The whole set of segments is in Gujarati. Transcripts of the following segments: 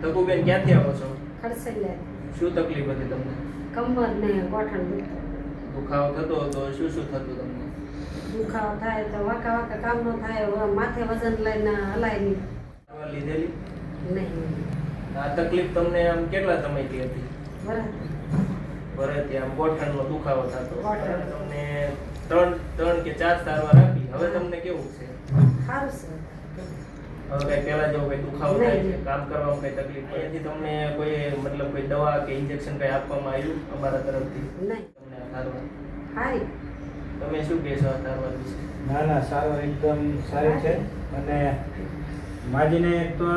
તકુબેન ક્યાંથી આવો છો? ખડસેલે શું તકલીફ હતી તમને? કમર ને ગોઠણ દુખતો. દુખાવો થતો હતો શું શું થતું તમને? દુખાવો થાય તો વાંકા વાંકા કામ ન થાય માથે વજન લઈને હલાય નહીં દવા લીધેલી? નહીં. આ તકલીફ તમને આમ કેટલા સમયથી હતી? ભરતી. આમ આમ ગોઠણનો દુખાવો થતો. ગોઠણ. તમને ત્રણ ત્રણ કે ચાર સારવાર આપી. હવે તમને કેવું છે? સારું છે. હવે કઈ પહેલા જેવો કઈ દુખાવો થાય છે કામ કરવામાં કઈ તકલીફ અહીંયાથી તમને કોઈ મતલબ કોઈ દવા કે ઇન્જેક્શન કઈ આપવામાં આવ્યું અમારા તરફથી? નહીં. તમને સારવાર સારી તમે શું કહેશો આ સારવાર વિશે? ના ના સારવાર એકદમ સારી છે. અને માજીને તો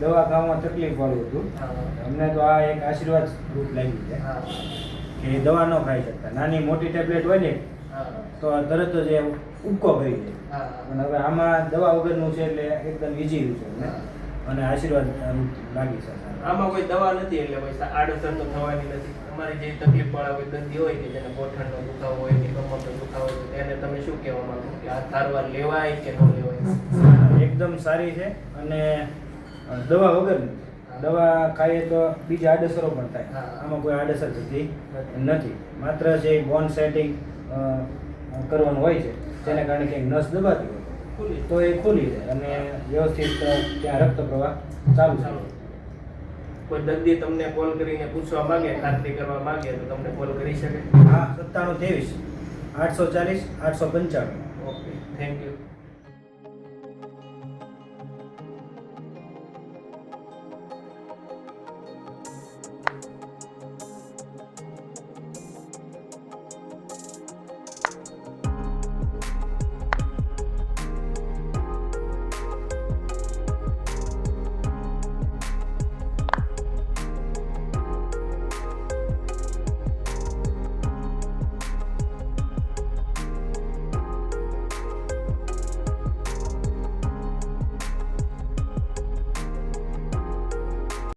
દવા ખાવામાં તકલીફ વાળું હતું. અમને તો આ એક આશીર્વાદ રૂપ લાગ્યું છે હા. કે એ દવા ન ખાઈ શકતા. નાની મોટી ટેબ્લેટ હોય ને તો તરત જ એ ઉબકો ભરી જાય પણ હવે આમાં દવા વગરનું છે એટલે એકદમ ઈઝી છે. અને આશીર્વાદ લાગી છે આમાં કોઈ દવા નથી એટલે કોઈ આડઅસર તો થવાની નથી. તમારી જે તકલીફ વાળા કોઈ દર્દી હોય કે જેને ગોઠણનો દુખાવો હોય કે કમરનો દુખાવો હોય તેને તમે શું કહેવા માંગો? કે આ સારવાર લેવાય કે ન લેવાય? એકદમ સારી છે. અને દવા વગરની. દવા ખાઈએ તો બીજા આડઅસરો પણ થાય. હા. આમાં કોઈ આડઅસર થતી નથી. માત્ર જે બોન સેટિંગ કરવાનું હોય છે તેને કારણે ક્યાંક નસ દબાતી હોય તો એ ખુલી જાય અને વ્યવસ્થિત ત્યાં રક્ત પ્રવાહ ચાલુ ચાલો. થાય કોઈ દર્દી તમને કોલ કરીને પૂછવા માંગે ખાતરી કરવા માંગે તો તમને કોલ કરી શકે. હા સત્તાણું ત્રેવીસ આઠસો ચાલીસ આઠસો પંચાણું. Okay thank you